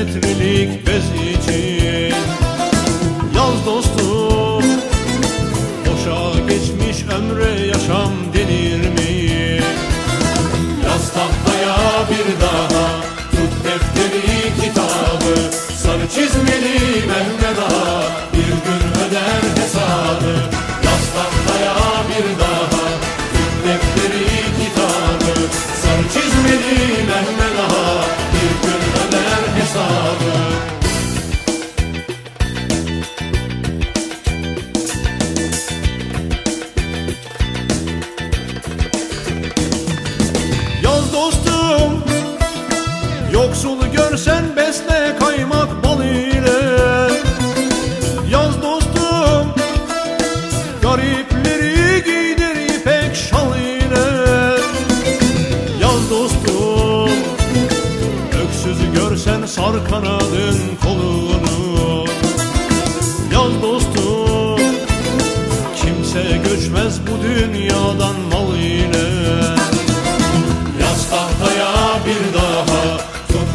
metrelik bez için Yaz dostum Boşa geçmiş ömre yaşam denir mi? Yaz tahtaya bir daha Tut defteri kitabı Sarı çizmeli Mehmet Yoksulu görsen besle kaymak bal ile. Yaz dostum Garipleri giydir ipek şal ile. Yaz dostum Öksüzü görsen sar kanadın kolunu. Yaz dostum Kimse göçmez bu dünyadan mal ile. Yaz tahtaya bir daha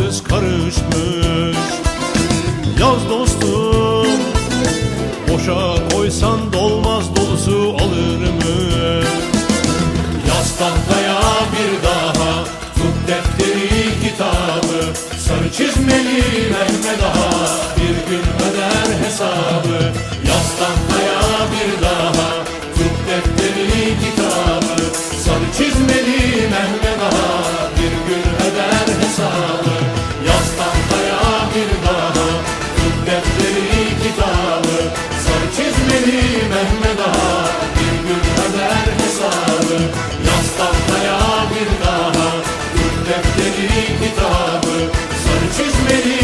haksız karışmış Yaz dostum Boşa koysan dolmaz dolusu alır mı? Yaz tahtaya bir daha Tut defteri kitabı Sarı çizmeli Mehmet Ağa bir daha Dur defteri kitabı. Sarı çizmeli